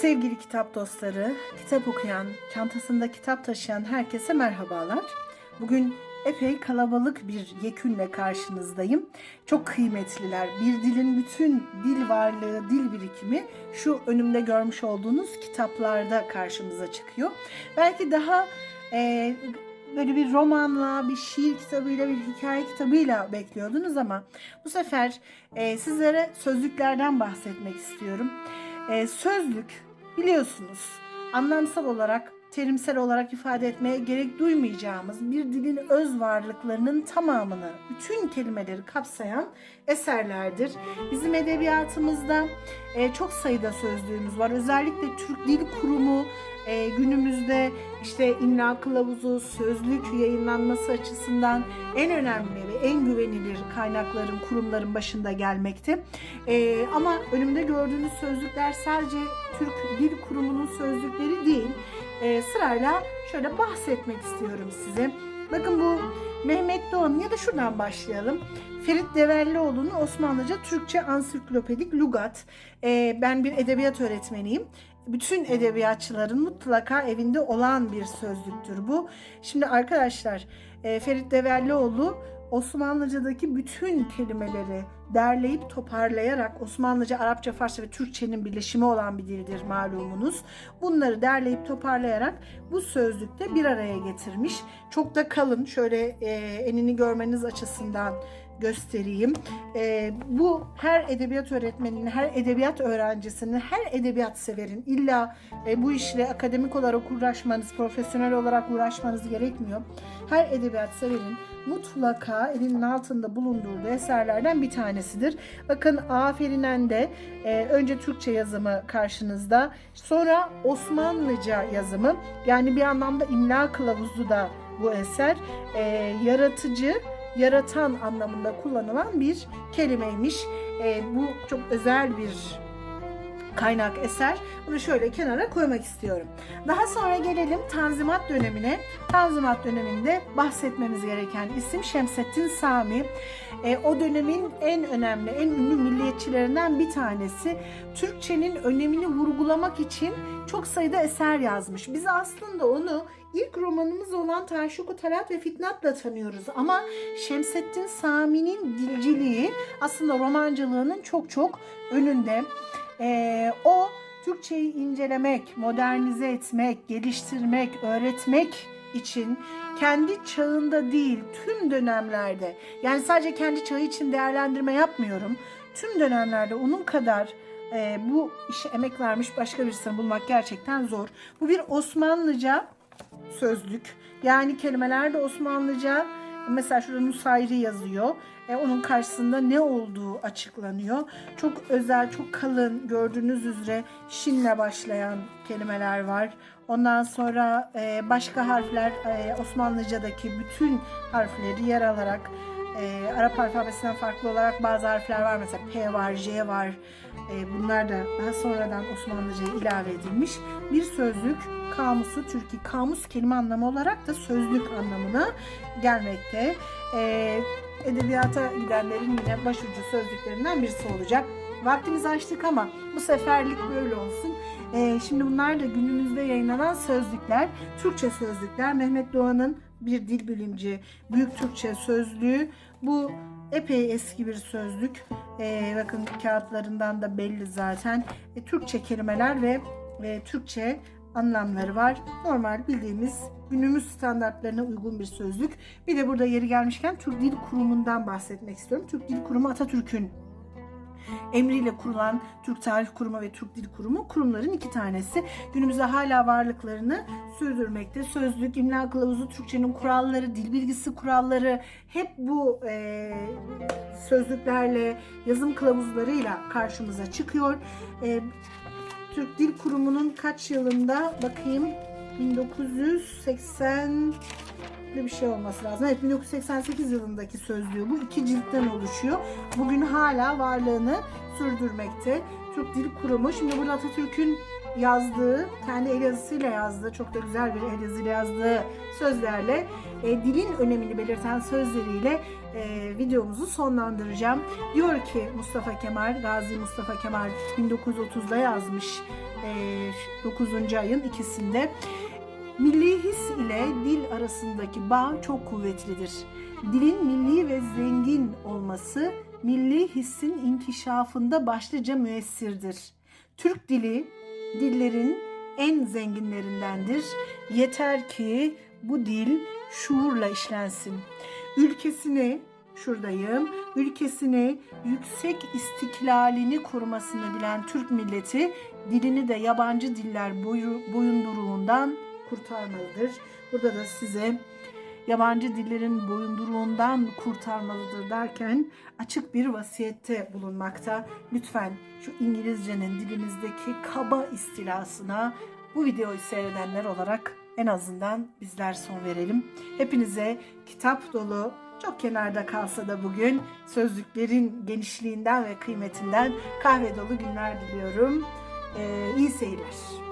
kitap dostları, kitap okuyan, çantasında kitap taşıyan herkese merhabalar. Bugün epey kalabalık bir yekünle karşınızdayım. Çok kıymetliler. Bir dilin bütün dil varlığı, dil birikimi şu önümde görmüş olduğunuz kitaplarda karşımıza çıkıyor. Belki daha e, böyle bir romanla, bir şiir kitabıyla, bir hikaye kitabıyla bekliyordunuz ama bu sefer e, sizlere sözlüklerden bahsetmek istiyorum. E, sözlük biliyorsunuz anlamsal olarak, terimsel olarak ifade etmeye gerek duymayacağımız bir dilin öz varlıklarının tamamını, bütün kelimeleri kapsayan eserlerdir. Bizim edebiyatımızda e, çok sayıda sözlüğümüz var. Özellikle Türk Dil Kurumu e, günümüzde işte imla kılavuzu, sözlük yayınlanması açısından en önemli ve en güvenilir kaynakların, kurumların başında gelmekte. E, ama önümde gördüğünüz sözlükler sadece Türk Dil Kurumu'nun sözlükleri değil. E, sırayla şöyle bahsetmek istiyorum size. Bakın bu Mehmet Doğan ya da şuradan başlayalım. Ferit Devellioğlu'nun Osmanlıca Türkçe Ansiklopedik Lugat. E, ben bir edebiyat öğretmeniyim bütün edebiyatçıların mutlaka evinde olan bir sözlüktür bu. Şimdi arkadaşlar e, Ferit Devellioğlu Osmanlıcadaki bütün kelimeleri derleyip toparlayarak Osmanlıca, Arapça, Farsça ve Türkçenin birleşimi olan bir dildir malumunuz. Bunları derleyip toparlayarak bu sözlükte bir araya getirmiş. Çok da kalın şöyle e, enini görmeniz açısından göstereyim. E, bu her edebiyat öğretmeninin, her edebiyat öğrencisinin, her edebiyat severin illa e, bu işle akademik olarak uğraşmanız, profesyonel olarak uğraşmanız gerekmiyor. Her edebiyat severin mutlaka elinin altında bulundurduğu eserlerden bir tanesidir. Bakın Aferinen de e, önce Türkçe yazımı karşınızda, sonra Osmanlıca yazımı yani bir anlamda imla kılavuzu da bu eser. E, yaratıcı, yaratan anlamında kullanılan bir kelimeymiş. E, bu çok özel bir kaynak eser. Bunu şöyle kenara koymak istiyorum. Daha sonra gelelim Tanzimat dönemine. Tanzimat döneminde bahsetmemiz gereken isim Şemsettin Sami. E, o dönemin en önemli, en ünlü milliyetçilerinden bir tanesi. Türkçenin önemini vurgulamak için çok sayıda eser yazmış. Biz aslında onu ilk romanımız olan Taşuku Talat ve Fitnat'la tanıyoruz. Ama Şemsettin Sami'nin dilciliği aslında romancılığının çok çok önünde. Ee, o Türkçeyi incelemek, modernize etmek, geliştirmek, öğretmek için kendi çağında değil tüm dönemlerde yani sadece kendi çağı için değerlendirme yapmıyorum. Tüm dönemlerde onun kadar e, bu işe emek vermiş başka birisini bulmak gerçekten zor. Bu bir Osmanlıca sözlük. Yani kelimeler de Osmanlıca. Mesela şurada Nusayri yazıyor. E, onun karşısında ne olduğu açıklanıyor. Çok özel, çok kalın gördüğünüz üzere Şin'le başlayan kelimeler var. Ondan sonra e, başka harfler e, Osmanlıcadaki bütün harfleri yer alarak e, Arap alfabesinden farklı olarak bazı harfler var. Mesela P var, J var. E, bunlar da daha sonradan Osmanlıca'ya ilave edilmiş. Bir sözlük kamusu Türkiye kamus kelime anlamı olarak da sözlük anlamına gelmekte. E, edebiyata gidenlerin yine başucu sözlüklerinden birisi olacak. Vaktimizi açtık ama bu seferlik böyle olsun. Ee, şimdi bunlar da günümüzde yayınlanan sözlükler. Türkçe sözlükler. Mehmet Doğan'ın bir dil bilimci Büyük Türkçe Sözlüğü. Bu epey eski bir sözlük. Ee, bakın kağıtlarından da belli zaten. E, Türkçe kelimeler ve e, Türkçe anlamları var. Normal bildiğimiz günümüz standartlarına uygun bir sözlük. Bir de burada yeri gelmişken Türk Dil Kurumu'ndan bahsetmek istiyorum. Türk Dil Kurumu Atatürk'ün emriyle kurulan Türk Tarih Kurumu ve Türk Dil Kurumu kurumların iki tanesi. Günümüzde hala varlıklarını sürdürmekte. Sözlük, imla kılavuzu, Türkçenin kuralları, dil bilgisi kuralları hep bu e, sözlüklerle, yazım kılavuzlarıyla karşımıza çıkıyor. E, Türk Dil Kurumu'nun kaç yılında bakayım 1980 bir şey olması lazım. Evet 1988 yılındaki sözlüğü bu iki ciltten oluşuyor. Bugün hala varlığını sürdürmekte. Türk Dil Kurumu. Şimdi burada Atatürk'ün yazdığı, kendi el yazısıyla yazdığı, çok da güzel bir el yazıyla yazdığı sözlerle, e, dilin önemini belirten sözleriyle e, videomuzu sonlandıracağım. Diyor ki Mustafa Kemal, Gazi Mustafa Kemal 1930'da yazmış e, 9. ayın ikisinde. Milli his ile dil arasındaki bağ çok kuvvetlidir. Dilin milli ve zengin olması milli hissin inkişafında başlıca müessirdir. Türk dili dillerin en zenginlerindendir. Yeter ki bu dil şuurla işlensin. Ülkesini şuradayım. Ülkesini yüksek istiklalini korumasını bilen Türk milleti dilini de yabancı diller boyu, boyunduruğundan kurtarmalıdır. Burada da size yabancı dillerin boyunduruğundan kurtarmalıdır derken açık bir vasiyette bulunmakta. Lütfen şu İngilizcenin dilimizdeki kaba istilasına bu videoyu seyredenler olarak en azından bizler son verelim. Hepinize kitap dolu, çok kenarda kalsa da bugün sözlüklerin genişliğinden ve kıymetinden kahve dolu günler diliyorum. Ee, iyi seyirler.